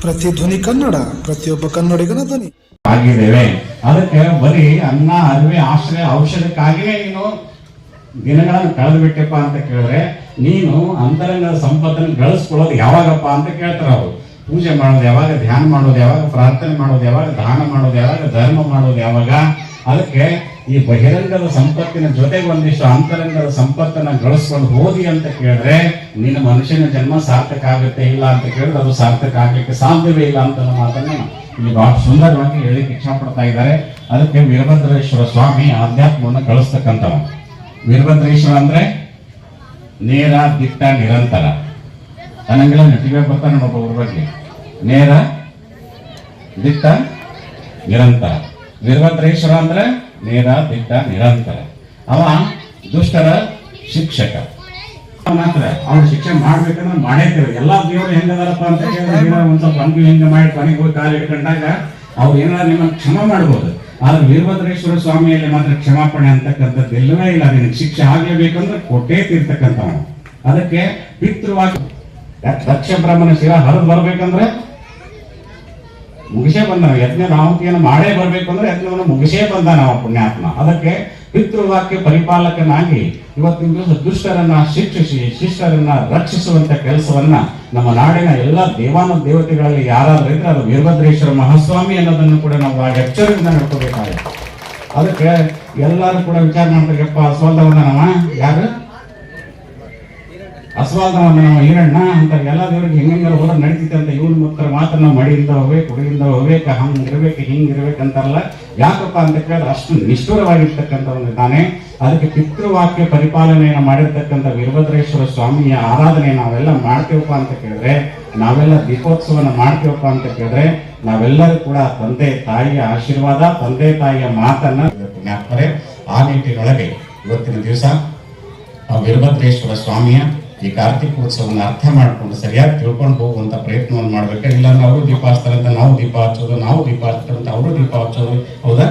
ಪ್ರತಿಧ್ವನಿ ಕನ್ನಡ, ಪ್ರತಿಯೊಬ್ಬ ಕನ್ನಡಿಗನ ಧ್ವನಿ. ಆಗಿದ್ದೇವೆ. ಅದಕ್ಕೆ ಬರೀ ಅನ್ನ, ಅರಿವೆ, ಆಶ್ರಯ, ಔಷಧಕ್ಕಾಗಿಯೇ ನೀನು ದಿನಗಳನ್ನು ಕಳೆದು ಬಿಟ್ಟಪ್ಪ ಅಂತ ಕೇಳಿದ್ರೆ, ನೀನು ಅಂತರಂಗದ ಸಂಪತ್ತನ್ನು ಗಳಿಸ್ಕೊಳ್ಳೋದು ಯಾವಾಗಪ್ಪ ಅಂತ ಕೇಳ್ತಾರೆ ಅವರು. ಪೂಜೆ ಮಾಡೋದು ಯಾವಾಗ, ಧ್ಯಾನ ಮಾಡೋದು ಯಾವಾಗ, ಪ್ರಾರ್ಥನೆ ಮಾಡೋದು ಯಾವಾಗ, ದಾನ ಮಾಡೋದು ಯಾವಾಗ, ಧರ್ಮ ಮಾಡೋದು ಯಾವಾಗ, ಅದಕ್ಕೆ ಈ ಬಹಿರಂಗದ ಸಂಪತ್ತಿನ ಜೊತೆಗೆ ಒಂದಿಷ್ಟು ಅಂತರಂಗದ ಸಂಪತ್ತನ್ನ ಗಳಿಸ್ಕೊಂಡು ಹೋದಿ ಅಂತ ಕೇಳಿದ್ರೆ ನಿನ್ನ ಮನುಷ್ಯನ ಜನ್ಮ ಸಾರ್ಥಕ ಆಗುತ್ತೆ ಇಲ್ಲ ಅಂತ ಕೇಳಿದ್ರೆ ಅದು ಸಾರ್ಥಕ ಆಗ್ಲಿಕ್ಕೆ ಸಾಧ್ಯವೇ ಇಲ್ಲ ಅಂತ ಮಾತನ್ನ ಇಲ್ಲಿ ಬಹಳ ಸುಂದರವಾಗಿ ಹೇಳಿಕ್ಕೆ ಇಚ್ಛಾ ಪಡ್ತಾ ಇದ್ದಾರೆ. ಅದಕ್ಕೆ ವೀರಭದ್ರೇಶ್ವರ ಸ್ವಾಮಿ ಆಧ್ಯಾತ್ಮವನ್ನು ಕಳಿಸ್ತಕ್ಕಂಥವ. ವೀರಭದ್ರೇಶ್ವರ ಅಂದ್ರೆ ನೇರ, ದಿಟ್ಟ, ನಿರಂತರ. ಅನ್ನಂಗಿಲ್ಲ ನೆಟ್ಟಿಗೆ ಬರ್ತಾನೆ ಒಬ್ಬ ಅವ್ರ ಬಗ್ಗೆ. ನೇರ, ದಿಟ್ಟ, ನಿರಂತರ. ವೀರಭದ್ರೇಶ್ವರ ಅಂದ್ರೆ ನೇರ ದಿಟ್ಟ ನಿರಂತರ. ಅವ ದುಷ್ಟರ ಶಿಕ್ಷಕ. ಮಾತ್ರ ಅವ್ರು ಶಿಕ್ಷೆ ಮಾಡ್ಬೇಕಂದ್ರೆ ಮಾಡೇತೀವಿ ಎಲ್ಲಾ ದೇವರು ಹೆಂಗದಾರಪ್ಪ ಅಂತ ಹೇಳಿದ್ರೆ ಒಂದ್ ಸ್ವಲ್ಪ ಮಾಡಿ ಕೊನೆಗೆ ಹೋಗಿ ಕಾಲು ಇಟ್ಕೊಂಡಾಗ ಅವ್ರು ಏನಾದ್ರು ನಿಮ್ಮ ಕ್ಷಮ ಮಾಡ್ಬೋದು. ಆದ್ರೆ ವೀರಭದ್ರೇಶ್ವರ ಸ್ವಾಮಿಯಲ್ಲಿ ಮಾತ್ರ ಕ್ಷಮಾಪಣೆ ಅಂತಕ್ಕಂಥದ್ದು ಇಲ್ಲವೇ ಇಲ್ಲ. ನಿನಗೆ ಶಿಕ್ಷೆ ಆಗ್ಲೇಬೇಕಂದ್ರೆ ಕೊಟ್ಟೇ ತೀರ್ತಕ್ಕಂಥವನು. ಅದಕ್ಕೆ ಪಿತೃವಾಗಿ ದಕ್ಷ ಬ್ರಾಹ್ಮಣ ಶಿರ ಹರಿದು ಬರ್ಬೇಕಂದ್ರೆ ಮುಗಿಸೇ ಬಂದ ಯಜ್ಞ ರಾಹುತಿಯನ್ನು ಮಾಡೇ ಬರಬೇಕು ಅಂದ್ರೆ ಯಜ್ಞವನ್ನು ಮುಗಿಸೇ ಬಂದ ನಾವು ಪುಣ್ಯಾತ್ಮ. ಅದಕ್ಕೆ ಪಿತೃವಾಕ್ಯ ಪರಿಪಾಲಕನಾಗಿ ಇವತ್ತಿನ ದಿವಸ ದುಷ್ಟರನ್ನ ಶಿಕ್ಷಿಸಿ ಶಿಷ್ಟರನ್ನ ರಕ್ಷಿಸುವಂತ ಕೆಲಸವನ್ನ ನಮ್ಮ ನಾಡಿನ ಎಲ್ಲ ದೇವಾನ ದೇವತೆಗಳಲ್ಲಿ ಯಾರಾದ್ರೂ ಇದ್ರೆ ಅದು ವೀರಭದ್ರೇಶ್ವರ ಮಹಾಸ್ವಾಮಿ ಅನ್ನೋದನ್ನು ಕೂಡ ನಾವು ಎಚ್ಚರದಿಂದ ನಡ್ಕೋಬೇಕಾಗುತ್ತೆ. ಅದಕ್ಕೆ ಎಲ್ಲರೂ ಕೂಡ ವಿಚಾರ ಮಾಡ್ಬೇಕಪ್ಪ ಸೋಲ್ದವನ್ನ ನಮ್ಮ ಯಾರು? ಅಸ್ವಾಲ್ದವನ್ನ ನಾವು ಈರಣ್ಣ ಅಂತ ಎಲ್ಲ ದೇವ್ರಿಗೆ ಹೆಂಗೆಲ್ಲ ಹೋದ್ರೆ ನಡೀತಿತ್ತು ಅಂತ ಇವನ್ ಮುತ್ತರ ಮಾತ್ರ ನಾವು ಮಡಿಯಿಂದ ಹೋಗ್ಬೇಕು ಹುಡುಗಿಂದ ಹೋಗ್ಬೇಕು, ಹಂಗಿರ್ಬೇಕು ಇರ್ಬೇಕು ಹಿಂಗ್ ಇರ್ಬೇಕು ಅಂತಾರಲ್ಲ ಯಾಕಪ್ಪ ಅಂತ ಕೇಳಿದ್ರೆ ಅಷ್ಟು ನಿಷ್ಠುರವಾಗಿರ್ತಕ್ಕಂಥ ಒಂದು ತಾನೇ. ಅದಕ್ಕೆ ಪಿತೃವಾಕ್ಯ ಪರಿಪಾಲನೆಯನ್ನು ಮಾಡಿರ್ತಕ್ಕಂಥ ವೀರಭದ್ರೇಶ್ವರ ಸ್ವಾಮಿಯ ಆರಾಧನೆ ನಾವೆಲ್ಲ ಮಾಡ್ತೇವಪ್ಪ ಅಂತ ಕೇಳಿದ್ರೆ, ನಾವೆಲ್ಲ ದೀಪೋತ್ಸವನ ಮಾಡ್ತೇವಪ್ಪ ಅಂತ ಕೇಳಿದ್ರೆ, ನಾವೆಲ್ಲರೂ ಕೂಡ ತಂದೆ ತಾಯಿಯ ಆಶೀರ್ವಾದ, ತಂದೆ ತಾಯಿಯ ಮಾತನ್ನ ಪುಣ್ಯಾತ್ಮರೇ ಆ ನಿಟ್ಟಿನೊಳಗೆ ಇವತ್ತಿನ ದಿವಸ ವೀರಭದ್ರೇಶ್ವರ ಸ್ವಾಮಿಯ ಈ ಕಾರ್ತಿಕೋತ್ಸವವನ್ನು ಅರ್ಥ ಮಾಡ್ಕೊಂಡು ಸರಿಯಾಗಿ ತಿಳ್ಕೊಂಡು ಹೋಗುವಂತ ಪ್ರಯತ್ನವನ್ನು ಮಾಡ್ಬೇಕು? ಇಲ್ಲಾಂದ್ರೆ ಅವರು ದೀಪ ಹಚ್ತಾರಂತ ನಾವು ದೀಪ ಹಚ್ಚೋದು, ನಾವು ದೀಪ ಹಚ್ತಾರಂತ ಅವರು ದೀಪ ಹಚ್ಚೋದು, ಹೌದಾ?